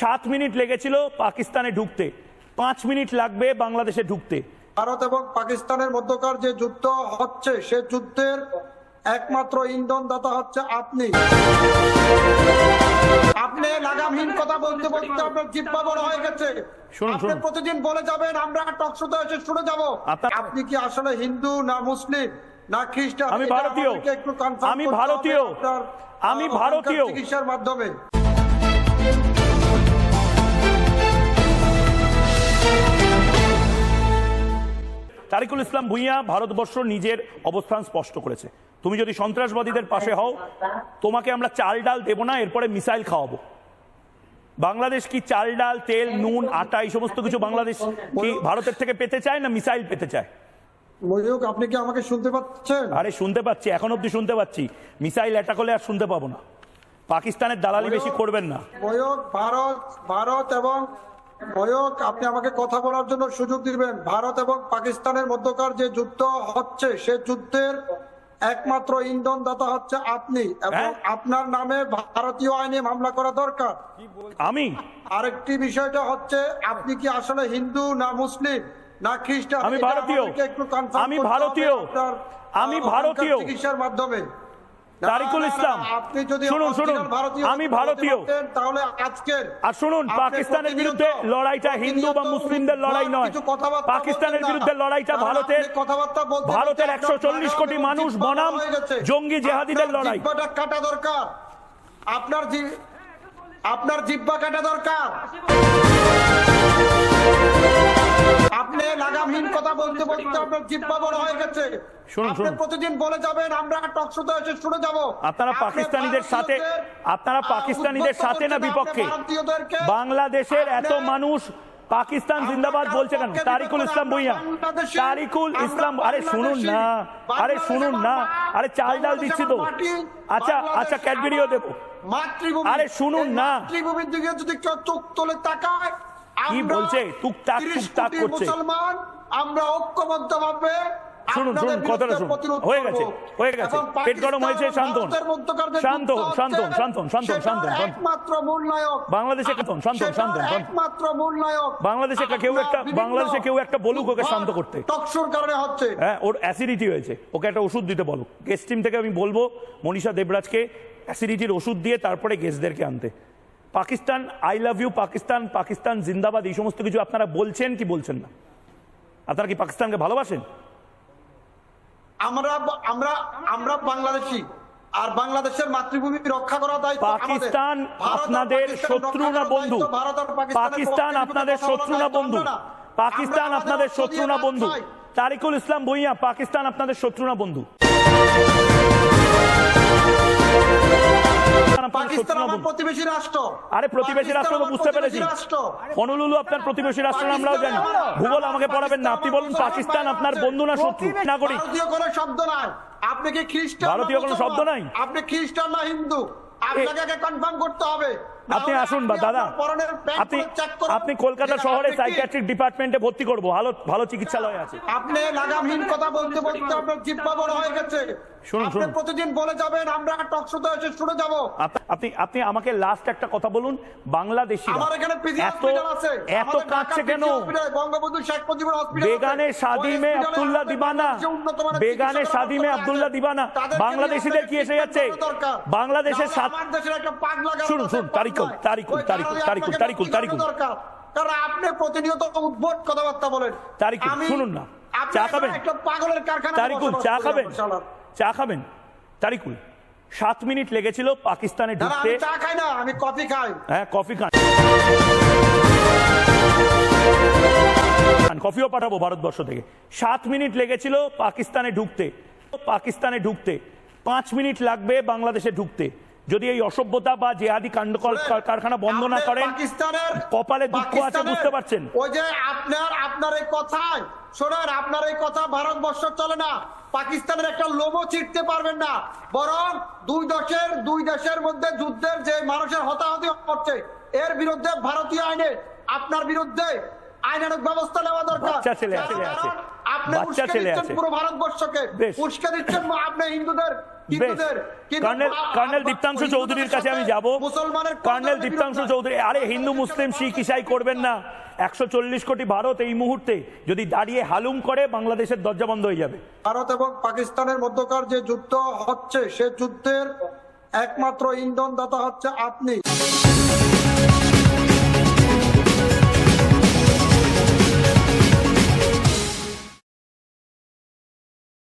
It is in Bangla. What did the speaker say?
সাত মিনিট লেগেছিল পাকিস্তানে ঢুকতে। পাঁচ মিনিট লাগবে বাংলাদেশে ঢুকতে। ভারত এবং পাকিস্তানের মধ্যকার যে যুদ্ধ হচ্ছে সে যুদ্ধের একমাত্র ইন্ধন দাতা হচ্ছে আপনি। আপনি লাগামহীন কথা বলতে বলতে আপনার জিব্বা বড় হয়ে গেছে। আপনি প্রতিদিন বলে যাবেন আমরা টকশোতে এসে শুনে যাব। আপনি কি আসলে হিন্দু না মুসলিম না খ্রিস্টান? আমি ভারতীয়। আমি ভারতীয়। আমি ভারতীয়। চিকিৎসার মাধ্যমে। তারিকুল ইসলাম ভুইয়া ভারতবর্ষ নিজের অবস্থান স্পষ্ট করেছে। তুমি যদি সন্ত্রাসবাদীদের পাশে হও তোমাকে আমরা চাল ডাল দেবো না এরপরে মিসাইল খাওয়াবো। বাংলাদেশ কি চাল ডাল তেল নুন আটা এই সমস্ত কিছু বাংলাদেশ কি ভারতের থেকে পেতে চায় না মিসাইল পেতে চায়? মহিউক আপনি কি আমাকে শুনতে পাচ্ছেন? আরে শুনতে পাচ্ছি এখন অব্দি শুনতে পাচ্ছি। মিসাইল অ্যাটাক হলে আর শুনতে পাবো না। পাকিস্তানের দালালি বেশি করবেন না। ময়ূক ভারত ভারত এবং ময়ূক আপনি আমাকে কথা বলার জন্য সুযোগ দিবেন ভারত এবং পাকিস্তানের মধ্যকার যে যুদ্ধ হচ্ছে সে যুদ্ধের একমাত্র ইন্ধন দাতা হচ্ছে আপনি এবং হ্যাঁ? আপনার নামে ভারতীয় আইনে মামলা করা দরকার আমি আরেকটি বিষয়টা হচ্ছে আপনি কি আসলে হিন্দু না মুসলিম না খ্রিস্টান আমি ভারতীয়। আমি ভারতীয়। আমি ভারতীয়। চিকিৎসার মাধ্যমে তারিকুল ইসলাম। আপনি যদি শুনুন, শুনুন, আমি ভারতীয়। তাহলে আজকের আর শুনুন পাকিস্তানের বিরুদ্ধে লড়াইটা হিন্দু বা মুসলিমদের লড়াই নয় পাকিস্তানের বিরুদ্ধে লড়াইটা ভারতের কথাবার্তা ভারতের একশো চল্লিশ কোটি মানুষ বনাম। জঙ্গি জেহাদিদের লড়াই কাটা দরকার আপনার জি আপনার জিব্বা কাটা দরকার কথা বলতে বলতে আপনার জিব্বা বড় হয়ে গেছে। শুনুন, শুনুন। প্রতিদিন বলে যাবেন আমরা টকশোতে এসে শুনে যাব। আপনারা পাকিস্তানিদের সাথে আপনারা পাকিস্তানিদের সাথে না বিপক্ষে? বাংলাদেশের এত মানুষ পাকিস্তান জিন্দাবাদ বলছে কেন? তারিকুল ইসলাম ভুইয়া। তারিকুল ইসলাম আরে শুনুন না। আরে শুনুন না। আরে চাল ডাল দিচ্ছি তো। আচ্ছা আচ্ছা ক্যাডবেরিও দেবো। মাতৃভূমি। আরে শুনুন না। মাতৃভূমির দিকে যদি কেউ চোখ তোলে তাকায় কি বলছে? টুকটাক 30 টুকটাক করছে। মুসলমান আমরা ঐক্যবদ্ধ ভাবে শুনুন শুনুন কথাটা শুনুন। হয়ে গেছে হয়ে গেছে। পেট গরম হয়েছে শান্ত হন। শান্ত হন শান্ত হন শান্ত শান্ত শান্ত হন শান্ত হন। একমাত্র মূল নায়ক বাংলাদেশে। একমাত্র মূল নায়ক বাংলাদেশে কেউ একটা- বাংলাদেশে কেউ একটা বলুক ওকে শান্ত করতে। টকশোর কারণে হচ্ছে। হ্যাঁ ওর অ্যাসিডিটি হয়েছে। ওকে একটা ওষুধ দিতে বলো গেস্ট টিম থেকে আমি বলব মনীষা দেবরাজকে অ্যাসিডিটির ওষুধ দিয়ে তারপরে গেস্টদেরকে আনতে। Pakistan I love you Pakistan Pakistan জিন্দাবাদ এই সমস্ত কিছু আপনারা বলছেন কি বলছেন না? আপনারা কি পাকিস্তানকে ভালোবাসেন আমরা আমরা আমরা বাংলাদেশি। আর বাংলাদেশের মাতৃভূমি রক্ষা করা দায়িত্ব পাকিস্তান আপনাদের শত্রু না বন্ধু? পাকিস্তান আপনাদের শত্রু না বন্ধু? পাকিস্তান আপনাদের শত্রু না বন্ধু? তারিকুল ইসলাম ভুইয়া পাকিস্তান আপনাদের শত্রু না বন্ধু? পাকিস্তান আমার প্রতিবেশী রাষ্ট্র। আরে প্রতিবেশী রাষ্ট্র তো বুঝতে পেরেছি। হনুলুলু আপনার প্রতিবেশী রাষ্ট্র আমরাও জানি। ভূগোল আমাকে পড়াবেন না। আপনি বলুন পাকিস্তান আপনার বন্ধু না শত্রু? নাগরিক? ভারতীয় কোনো শব্দ নাই। আপনি কি খ্রিস্টান না ভারতীয় কোনো শব্দ নাই? আপনি খ্রিস্টান না হিন্দু? আপনাকে কনফার্ম করতে হবে। আপনি আসুন বা দাদা। আপনি আপনি কলকাতা শহরে সাইকিয়াট্রিক ডিপার্টমেন্টে ভর্তি করব। ভালো ভালো চিকিৎসালয় আছে। আপনি লাগামহীন কথা বলতে বলতে আপনার জিব্বা বড় হয়ে গেছে। শুনুন, আপনি শুনুন। প্রতিদিন বলে যাবেন আমরা টকশোতে এসে শুনে যাব। আপনি আপনি আমাকে লাস্ট একটা কথা বলুন বাংলাদেশি আমার এখানে পিজি হসপিটাল আছে। এত কাঁদছে কেন? বঙ্গবন্ধু শেখ মুজিবুর হসপিটাল বেগানে শাদি মে আব্দুল্লাহ দিবানা। বেগানে শাদি মে আব্দুল্লাহ দিবানা। বাংলাদেশিদের কি এসে যাচ্ছে। বাংলাদেশের সাত শুনুন, শুনুন, তারিকুল, পাগলা। তারিকুল, ওই তারিকুল, কারণে তারিকুল, আপনাকে তারিকুল, মুক্তি তারিকুল। কারণ আপনি প্রতিনিয়ত উদ্ভট কথাবার্তা বলেন। তারিকুল, শুনুন না। চা খাবেন? পাগলের কারখানা তারিকুল চা খাবেন? চা খাবেন? তারিকুল সাত মিনিট লেগেছিল পাকিস্তানে ঢুকতে। চা খাই না আমি কফি খাই। হ্যাঁ কফি খান, কফিও পাঠাবো ভারতবর্ষ থেকে। সাত মিনিট লেগেছিল পাকিস্তানে ঢুকতে। পাকিস্তানে ঢুকতে। পাঁচ মিনিট লাগবে বাংলাদেশে ঢুকতে। যদি এই অসভ্যতা বা জেহাদি কাণ্ড কারখানা বন্ধ না করেন পাকিস্তানের কপালে দুঃখ আছে বুঝতে পারছেন? ওই যে আপনার আপনার এই কথায় শোনেন আপনার এই কথা ভারতবর্ষ চলে না। পাকিস্তানের একটা লোমও ছিটতে পারবেন না। বরং দুই দেশের দুই দেশের মধ্যে যুদ্ধের যে মানুষের হতাহতি হচ্ছে এর বিরুদ্ধে ভারতীয় আইনে আপনার বিরুদ্ধে আইনানুক ব্যবস্থা নেওয়া দরকার। বাচ্চা ছেলে, আছে। আপনি বাচ্চা উস্কে ছেলে দিচ্ছেন আছে। পুরো ভারতবর্ষকে। উস্কে দিচ্ছেন আপনি হিন্দুদের বেশ। হিন্দুদের। কিন্তু কর্নেল কর্নেল দীপ্তাংশু চৌধুরীর কাছে আমি যাব। কর্নেল দীপ্তাংশু চৌধুরী আরে হিন্দু মুসলিম শিখ ইসাই করবেন না। একশো চল্লিশ কোটি ভারত এই মুহূর্তে যদি দাঁড়িয়ে হালুম করে বাংলাদেশের দরজা বন্ধ হয়ে যাবে। ভারত এবং পাকিস্তানের মধ্যকার যে যুদ্ধ হচ্ছে সে যুদ্ধের একমাত্র ইন্ধন দাতা হচ্ছে আপনি।